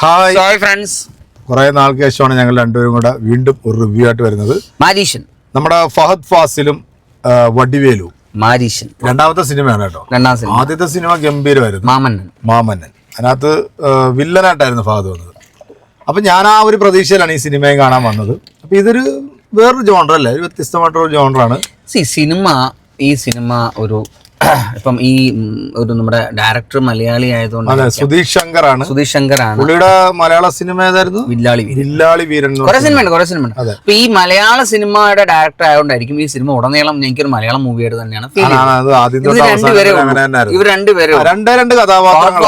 Hi. Sorry friends കുറെ നാൾക്ക് ശേഷമാണ് ഞങ്ങൾ രണ്ടുപേരും കൂടെ വീണ്ടും ഒരു റിവ്യൂ ആയിട്ട് വരുന്നത്. മാരീഷൻ നമ്മുടെ ഫഹദ് ഫാസിലും വടിവേലു വടിവേലും. മാരീഷൻ രണ്ടാമത്തെ സിനിമയാണ് കേട്ടോ. രണ്ടാം സിനിമ. ആദ്യത്തെ സിനിമ ഗംഭീരമായിരുന്നു. മാമന്നൻ. മാമന്നൻ. അതിനകത്ത് ആ, വില്ലനായിട്ടായിരുന്നു ഫഹദ് വന്നത്. അപ്പൊ ഞാൻ ആ ഒരു പ്രതീക്ഷയിലാണ് ഈ സിനിമയും കാണാൻ വന്നത്. അപ്പൊ ഇതൊരു വേറൊരു ജോണർ അല്ലേ ഒരു വ്യത്യസ്തമായിട്ടുള്ള ജോണറാണ് സി സിനിമ ഈ സിനിമ ഒരു ഇപ്പം ഈ ഒരു നമ്മുടെ ഡയറക്ടർ മലയാളി ആയതുകൊണ്ട് സുധീഷ് ശങ്കർ ആണ് സുധീഷ് ശങ്കറാണ്. പുള്ളിയുടെ മലയാള സിനിമ ഏതായിരുന്നു? വില്ലാളി വില്ലാളി വീരൻ കുറെ സിനിമ ഉണ്ട് കുറെ സിനിമ ഉണ്ട്. അപ്പൊ ഈ മലയാള സിനിമയുടെ ഡയറക്ടർ ആയതുകൊണ്ടായിരിക്കും ഈ സിനിമ ഉടനീളം എനിക്കൊരു മലയാളം മൂവിയായിട്ട് തന്നെയാണ് ആണ് ഇവർ രണ്ടുപേരും രണ്ടേ രണ്ട് കഥാപാത്രങ്ങൾ.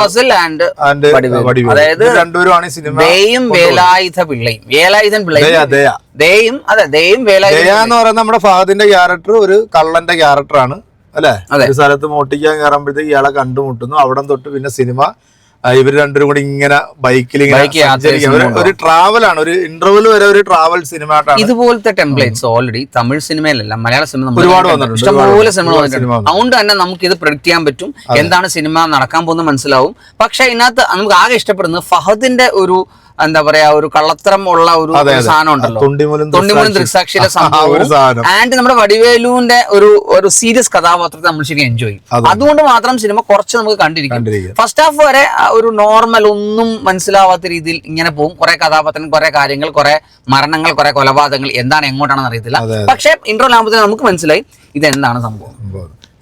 അതായത് രണ്ടുപേരുമാണ് സിനിമ ദേയും വേലായുധ പിള്ളയും. വേലായുധൻ പിള്ളയും ദയ ദേയും. അതെ ദയും വേലായുധ എന്ന് പറയുന്നത് നമ്മുടെ ഫഹദിന്റെ ക്യാരക്ടർ ഒരു കള്ളന്റെ ക്യാരക്ടറാണ് അല്ലെ. ഒരു സ്ഥലത്ത് മോട്ടിക്കാൻ കയറുമ്പോഴത്തേക്ക് ഇയാളെ കണ്ടുമുട്ടുന്നു. അവിടെ തൊട്ട് പിന്നെ സിനിമ ഇവർ രണ്ടുപേരും കൂടി ഇങ്ങനെ ബൈക്കിൽ ബൈക്ക് ഒരു- ട്രാവൽ ആണ്. ഒരു ഇന്റർവൽ വരെ ഒരു ട്രാവൽ സിനിമ ഇതുപോലത്തെ ടെംപ്ലേറ്റ്സ് ഓൾറെഡി തമിഴ് സിനിമയിലല്ല മലയാള സിനിമ ഒരുപാട്. ഇഷ്ടംപോലെ സിനിമ വന്നിട്ടുണ്ട്. സിനിമ അതുകൊണ്ട് തന്നെ നമുക്ക് ഇത് പ്രൊഡിക്ട് ചെയ്യാൻ പറ്റും. എന്താണ് സിനിമ നടക്കാൻ പോകുന്നത് മനസ്സിലാവും. പക്ഷെ ഇതിനകത്ത് നമുക്ക് ആകെ ഇഷ്ടപ്പെടുന്നത് ഫഹദിന്റെ ഒരു എന്താ പറയാ ഒരു കള്ളത്തരം ഉള്ള ഒരു. സാധനം ഉണ്ടല്ലോ. തൊണ്ടിമുലും ദൃക്സാക്ഷിയിലെ സംഭവം. ആൻഡ് നമ്മുടെ വടിവേലുവിന്റെ ഒരു ഒരു സീരിയസ് കഥാപാത്രത്തെ നമ്മൾ ശരിക്കും എൻജോയ് ചെയ്യും. അതെ. അതുകൊണ്ട് മാത്രം സിനിമ കുറച്ച് നമുക്ക് കണ്ടിരിക്കും. ഫസ്റ്റ് ഹാഫ് വരെ ഒരു നോർമൽ ഒന്നും മനസ്സിലാവാത്ത രീതിയിൽ ഇങ്ങനെ പോകും. കുറെ കഥാപാത്രം കുറെ കാര്യങ്ങൾ കുറെ മരണങ്ങൾ കുറെ കൊലപാതകങ്ങൾ എന്താണ് എങ്ങോട്ടാണെന്ന് അറിയത്തില്ല. പക്ഷെ ഇന്റർവൽ ആകുമ്പോഴത്തേക്ക് നമുക്ക് മനസ്സിലായി ഇത് എന്താണ് സംഭവം.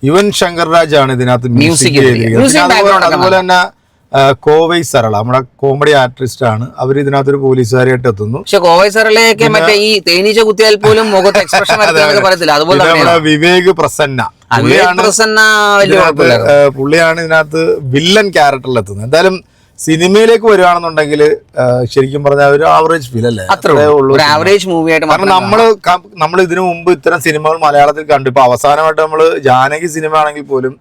യുവൻ ശങ്കർ രാജ് ആണ് ഇതിനകത്ത് മ്യൂസിക്. അതുപോലെ തന്നെ കോവൈ സരള നമ്മുടെ കോമഡി ആർട്ടിസ്റ്റ് ആണ് അവർ ഇതിനകത്തൊരു പോലീസുകാരായിട്ട് എത്തുന്നു. പക്ഷെ കോവൈ സരളയൊക്കെ മറ്റേ ഈ തേനീച്ച കുത്തിയാൽ പോലും മുഖത്ത് എക്സ്പ്രഷൻ പറയത്തില്ല. അതുപോലെ വിവേക് പ്രസന്ന. പുള്ളിയാണ് ഇതിനകത്ത്, പുള്ളിയാണ് ഇതിനകത്ത് വില്ലൻ ക്യാരക്ടറിൽ എത്തുന്നത്. എന്തായാലും സിനിമയിലേക്ക് വരികയാണെന്നുണ്ടെങ്കിൽ ശരിക്കും പറഞ്ഞാൽ ഒരു ആവറേജ് ഫീൽ അല്ലേ? അത്രേ ഉള്ളൂ. ആവറേജ് മൂവി ആയിട്ട് കാരണം നമ്മൾ നമ്മൾ നമ്മൾ ഇതിനു മുമ്പ് ഇത്തരം സിനിമകൾ മലയാളത്തിൽ കണ്ടു. ഇപ്പൊ അവസാനമായിട്ട് നമ്മൾ ജാനകി സിനിമ ആണെങ്കിൽ പോലും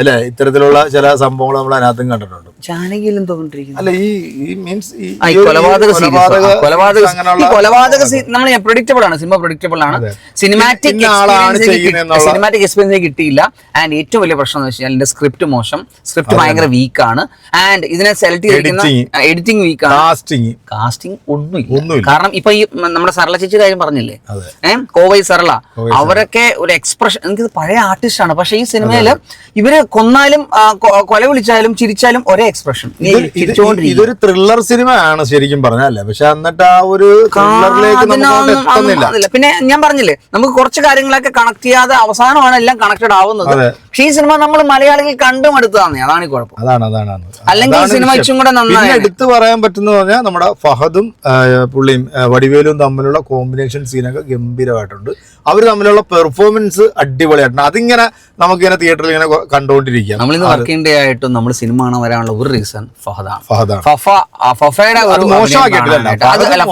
അല്ലെ? ഇത്തരത്തിലുള്ള ചില സംഭവങ്ങൾ നമ്മൾ അതിനകത്തും കണ്ടിട്ടുണ്ട്. ജാനകിയിലും തോന്നിട്ടിരിക്കുന്നു. അല്ല ഈ ഈ മീൻസ് ഈ കൊലപാതക സീരീസ് കൊലപാതക കൊലപാതക നമ്മൾ പ്രൊഡിക്റ്റബിൾ ആണ് സിനിമ പ്രൊഡിക്റ്റബിൾ ആണ്. സിനിമാറ്റിക് സിനിമാറ്റിക് എക്സ്പീരിയൻസ് കിട്ടിയില്ല. ആൻഡ് ഏറ്റവും വലിയ പ്രശ്നം എന്ന് വെച്ചാൽ എന്റെ സ്ക്രിപ്റ്റ് മോശം. സ്ക്രിപ്റ്റ് ഭയങ്കര വീക്ക് ആണ്. ആൻഡ് ഇതിനെ സെലക്ട് ചെയ്തിരിക്കുന്ന എഡിറ്റിംഗ് വീക്ക് ആണ്. കാസ്റ്റിംഗ് കാസ്റ്റിംഗ് ഒന്നുമില്ല. കാരണം ഇപ്പൊ ഈ നമ്മുടെ സരള ചേച്ചി കാര്യം പറഞ്ഞില്ലേ. ഏഹ് കോവൈ സരള. അവരൊക്കെ ഒരു എക്സ്പ്രഷൻ എനിക്ക് പഴയ ആർട്ടിസ്റ്റ് ആണ്. പക്ഷെ ഈ സിനിമയിൽ ഇവർ കൊന്നാലും കൊല വിളിച്ചാലും ചിരിച്ചാലും ഒരേ എക്സ്പ്രഷൻ ഇതൊരു ത്രില്ലർ സിനിമയാണ് ശരിക്കും പറഞ്ഞല്ലേ പക്ഷെ എന്നിട്ട് ആ ഒരു. പിന്നെ ഞാൻ പറഞ്ഞില്ലേ നമുക്ക് കുറച്ച് കാര്യങ്ങളൊക്കെ കണക്ട് ചെയ്യാതെ അവസാനമാണ് എല്ലാം കണക്റ്റഡ് ആവുന്നത്. പക്ഷെ ഈ സിനിമ നമ്മൾ മലയാളികൾ കണ്ടും അടുത്തതാണ് അതാണ് ഈ കുഴപ്പം. അതാണ് അതാണ്. അല്ലെങ്കിൽ സിനിമ ഇച്ചും കൂടെ നന്നായി എടുത്തു പറയാൻ പറ്റുന്ന പറഞ്ഞാൽ നമ്മുടെ ഫഹദും പുള്ളിയും വടിവേലും തമ്മിലുള്ള കോമ്പിനേഷൻ സീനൊക്കെ ഗംഭീരമായിട്ടുണ്ട്. അവർ തമ്മിലുള്ള പെർഫോമൻസ് അടിപൊളിയായിട്ടുണ്ട്. അതിങ്ങനെ നമുക്കിങ്ങനെ തിയേറ്ററിൽ ഇങ്ങനെ കൊ- കണ്ടുകൊണ്ടിരിക്കാം നമ്മളിന്ന് വർക്കിംഗ് ഡേ ആയിട്ടും നമ്മൾ സിനിമ കാണാൻ വരാനുള്ള ഒരു റീസൺ ഫഹദാണ് ഫഹദാണ് ഫഫ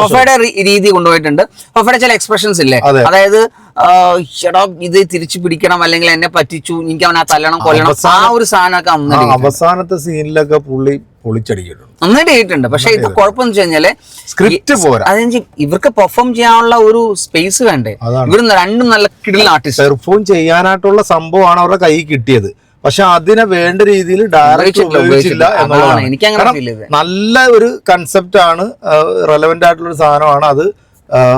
ഫഫയുടെ രീതി കൊണ്ടുപോയിട്ടുണ്ട്. ഫഫയുടെ ചില എക്സ്പ്രഷൻസ് ഇല്ലേ? അതായത് ചേട്ടാ ഇത് തിരിച്ചു പിടിക്കണം അല്ലെങ്കിൽ എന്നെ പറ്റിച്ചു. എനിക്ക് അവനെ തല്ലണം കൊല്ലണം. ആ ഒരു സാധനമൊക്കെ അവസാനത്തെ സീനിലൊക്കെ പുള്ളി പൊളിച്ചടിക്കിട്ടുണ്ട് നന്നായിട്ട് ചെയ്തിട്ടുണ്ട് പക്ഷെ ഇത് കുഴപ്പമെന്ന് വെച്ച് കഴിഞ്ഞാൽ സ്ക്രിപ്റ്റ് പോരാ. അതെന്ന് ഇവർക്ക് പെർഫോം ചെയ്യാനുള്ള ഒരു സ്പേസ് വേണ്ടേ. ഇവർ രണ്ടും നല്ല കിടിൽ ആർട്ടിസ്റ്റ് പെർഫോം ചെയ്യാനായിട്ടുള്ള സംഭവമാണ് അവരുടെ കൈ കിട്ടിയത്. പക്ഷെ അതിനെ വേണ്ട രീതിയിൽ ഡയറക്റ്റ് ഉപയോഗിച്ചില്ല എന്നുള്ളതാണ്. എനിക്ക്. നല്ല ഒരു കൺസെപ്റ്റ് ആണ് റെലവെന്റ് ആയിട്ടുള്ള ഒരു സാധനമാണ് അത്.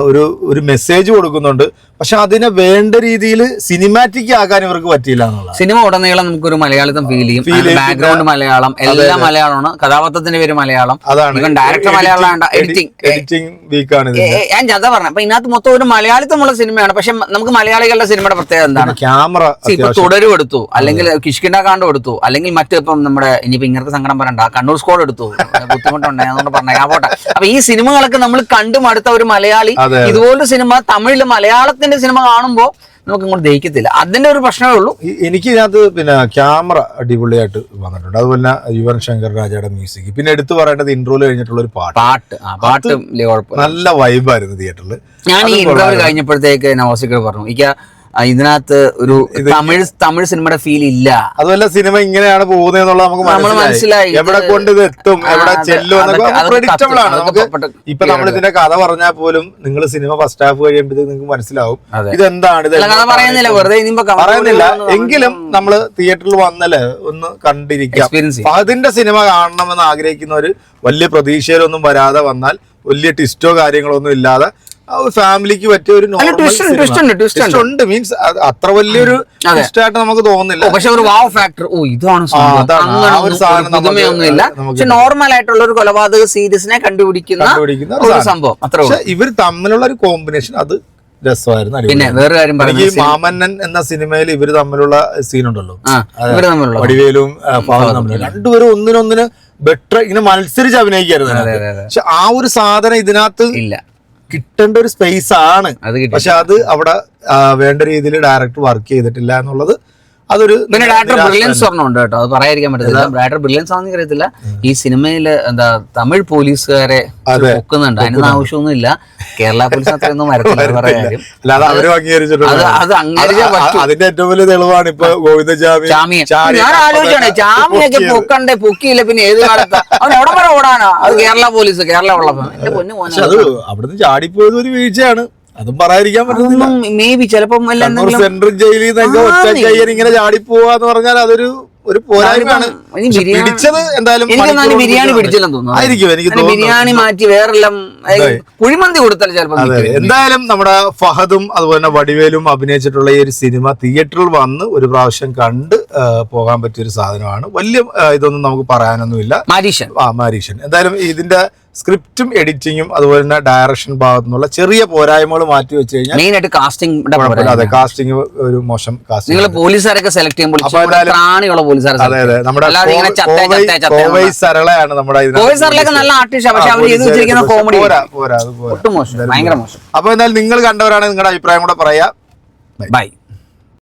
ഒരു ഒരു മെസ്സേജ് കൊടുക്കുന്നുണ്ട്. പക്ഷെ അതിനെ വേണ്ട രീതിയിൽ സിനിമാറ്റിക് ആകാൻ ഇവർക്ക് പറ്റിയില്ല സിനിമ ഉടനീളം നമുക്കൊരു മലയാളിത്തം ഫീൽ ചെയ്യും. ബാക്ക്ഗ്രൗണ്ട് മലയാളം എല്ലാം മലയാളമാണ്. കഥാപാത്രത്തിന്റെ പേര് മലയാളം. അതാണ്. ഡയറക്ടർ മലയാളം എഡിറ്റിംഗ് എഡിറ്റിംഗ് വീക്കാണ് ഞാൻ ചത പറഞ്ഞു. അപ്പൊ ഇതിനകത്ത് മൊത്തം ഒരു മലയാളിത്തമുള്ള സിനിമയാണ്. പക്ഷെ നമുക്ക് മലയാളികളുടെ സിനിമയുടെ പ്രത്യേകത എന്താണ്? ക്യാമറ ഇപ്പൊ തുടരും എടുത്തു അല്ലെങ്കിൽ കിഷ്കിണ്ട കാണ്ട് എടുത്തു അല്ലെങ്കിൽ മറ്റ് ഇപ്പം നമ്മുടെ ഇനിയിപ്പോ ഇങ്ങനത്തെ സങ്കടം പറയണ്ട. കണ്ണൂർ സ്കോഡ് എടുത്തു. ബുദ്ധിമുട്ടുണ്ട് അതുകൊണ്ട് പറഞ്ഞ പോട്ടെ. അപ്പൊ ഈ സിനിമകളൊക്കെ നമ്മൾ കണ്ടും അടുത്ത ഒരു മലയാളി. ഇതുപോലൊരു സിനിമ തമിഴിൽ തമിഴിൽ മലയാളത്തിന്റെ സിനിമ കാണുമ്പോൾ നമുക്ക് ഇങ്ങോട്ട് ദഹിക്കത്തില്ല. അതിന്റെ ഒരു പ്രശ്നമേ ഉള്ളൂ. എനിക്ക് ഇതിനകത്ത് പിന്നെ ക്യാമറ അടിപൊളിയായിട്ട് വന്നിട്ടുണ്ട്. അതുപോലെ യുവൻ ശങ്കർ രാജയുടെ മ്യൂസിക്. പിന്നെ എടുത്തു പറയേണ്ടത് ഇൻട്രോൽ കഴിഞ്ഞിട്ടുള്ള ഒരു പാട്ട്. പാട്ട്. നല്ല വൈബായിരുന്നു തിയേറ്ററിൽ ഞാൻ ഈ ഇന്റർവ്യൂ കഴിഞ്ഞപ്പോഴത്തേക്ക് നവാസിക്കോട് പറഞ്ഞു എനിക്ക് ഇതിനകത്ത് ഒരു തമിഴ് തമിഴ് സിനിമയുടെ ഫീൽ ഇല്ല. അതുമല്ല സിനിമ ഇങ്ങനെയാണ് പോകുന്നത് നമുക്ക് നമ്മൾ മനസ്സിലായി. എവിടെ കൊണ്ട് ഇത് എത്തും എവിടെ ചെല്ലും ആണ്. ഇപ്പൊ നമ്മൾ ഇതിന്റെ കഥ പറഞ്ഞാൽ പോലും നിങ്ങൾ സിനിമ ഫസ്റ്റ് ഹാഫ് കഴിയുമ്പോൾ നിങ്ങൾക്ക് മനസ്സിലാവും. ഇതെന്താണ്? ഇത് പറയുന്നില്ല? വെറുതെ പറയുന്നില്ല. എങ്കിലും നമ്മൾ തിയേറ്ററിൽ വന്നല്ലേ ഒന്ന് കണ്ടിരിക്കാം. അതിന്റെ സിനിമ കാണണമെന്ന് ആഗ്രഹിക്കുന്നവര് വലിയ പ്രതീക്ഷയിലൊന്നും വരാതെ വന്നാൽ വലിയ ട്വിസ്റ്റോ കാര്യങ്ങളോ ഒന്നും ഇല്ലാതെ ഫാമിലിക്ക് പറ്റിയ ഒരു ഉണ്ട്, മീൻസ് അത്ര വലിയൊരു ആയിട്ട് നമുക്ക് തോന്നുന്നില്ല. പക്ഷെ ഒരു വാവ് ഫാക്ടർ ഓ ഇതാണ് പക്ഷെ നോർമൽ ആയിട്ടുള്ള ഒരു കൊലപാതക സീരീസിനെ കണ്ടുപിടിക്കുന്ന ഒരു സംഭവം. അത്രേ ഇവർ തമ്മിലുള്ള ഒരു കോമ്പിനേഷൻ അത് രസമായിരുന്നു പിന്നെ വേറെ കാര്യം പറഞ്ഞു മാമന്നൻ എന്ന സിനിമയിൽ ഇവർ തമ്മിലുള്ള സീൻ ഉണ്ടല്ലോ. ആ ഇവർ വടിവേലും രണ്ടുപേരും ഒന്നിനൊന്നിന് ബെറ്റർ ഇങ്ങനെ മത്സരിച്ച് അഭിനയിക്കായിരുന്നു പക്ഷെ ആ ഒരു സാധനം ഇതിനകത്ത് ഇല്ല. കിട്ടേണ്ട ഒരു സ്പേസ് ആണ്. പക്ഷെ അത് അവിടെ വേണ്ട രീതിയിൽ ഡയറക്ടർ വർക്ക് ചെയ്തിട്ടില്ല എന്നുള്ളത് അതൊരു പിന്നെ ഡയറക്ടർ ബ്രില്യൻസ് ഉണ്ട് കേട്ടോ. അത് പറയാതിരിക്കാൻ പറ്റത്തില്ല. ഡയറക്ടർ ബ്രില്യൻസ് ആണെന്ന് അറിയത്തില്ല ഈ സിനിമയിൽ എന്താ തമിഴ് പോലീസുകാരെ. പൊക്കുന്നുണ്ട് അതിനൊന്നും ആവശ്യമൊന്നും ഇല്ല കേരള പോലീസ് അത്രയൊന്നും വരത്തില്ല അത് അതിന്റെ ഏറ്റവും വലിയ തെളിവാണ് ഇപ്പൊ ഗോവിന്ദജാമി ഞാൻ ആലോചിച്ചാണ്. പൊക്കണ്ടേ? പൊക്കിയില്ല പിന്നെ ഏത് കാലത്ത്? അവൻ എവിടെ വരെ ഓടാനാ? അത് കേരള പോലീസ് കേരള ഉള്ളപ്പോ എന്റെ പൊന്നു അവിടുന്ന് ചാടിപ്പോയത് ഒരു വീഴ്ചയാണ്. അതും പറയാതിരിക്കാൻ പറ്റുന്നില്ല മേ ബി ചിലപ്പം സെൻട്രൽ ജയിലിൽ നിന്നൊക്കെ ഒറ്റ കയ്യൻ ഇങ്ങനെ ചാടിപ്പോവാന്ന് പറഞ്ഞാൽ അതൊരു ഒരു പോരായ്മയാണ്. പിടിച്ചത് എന്തായാലും എനിക്ക് ബിരിയാണി പിടിച്ചില്ലെന്ന് തോന്നുന്നു. ആയിരിക്കും എനിക്ക് ബിരിയാണി മാറ്റി വേറെല്ലാം കുഴിമന്തി കൊടുത്താൽ ചിലപ്പോൾ എന്തായാലും നമ്മുടെ ഫഹദും അതുപോലെ തന്നെ വടിവേലും അഭിനയിച്ചിട്ടുള്ള ഈ ഒരു സിനിമ തിയേറ്ററിൽ വന്ന് ഒരു പ്രാവശ്യം കണ്ട് പോകാൻ പറ്റിയ ഒരു സാധനമാണ്. വലിയ ഇതൊന്നും നമുക്ക് പറയാനൊന്നുമില്ല. മാരീഷൻ ആ മാരീഷൻ എന്തായാലും ഇതിന്റെ സ്ക്രിപ്റ്റും എഡിറ്റിങ്ങും അതുപോലെ തന്നെ ഡയറക്ഷൻ ഭാഗത്തു നിന്നുള്ള ചെറിയ പോരായ്മകൾ മാറ്റി വെച്ച് കഴിഞ്ഞാൽ മെയിൻ ആയിട്ട് കാസ്റ്റിംഗ് അതെ കാസ്റ്റിംഗ് ഒരു മോശം കാസ്റ്റിംഗ് നിങ്ങൾ പോലീസുകാരൊക്കെ സെലക്ട് ചെയ്യുമ്പോൾ അതെ അതെ. നമ്മുടെ കോവൈ- സരളയാണ് നമ്മുടെ കോവൈ സാറിലൊക്കെ നല്ല ആർട്ടിസ്റ്റാ പക്ഷെ അവർ ചെയ്ത് വെച്ചിരിക്കുന്ന കോമഡി ഒട്ടും മോശം ഭയങ്കര മോശം. അപ്പൊ എന്നാൽ നിങ്ങൾ കണ്ടവരാണെങ്കിൽ നിങ്ങളുടെ അഭിപ്രായം കൂടെ പറയാ. ബൈ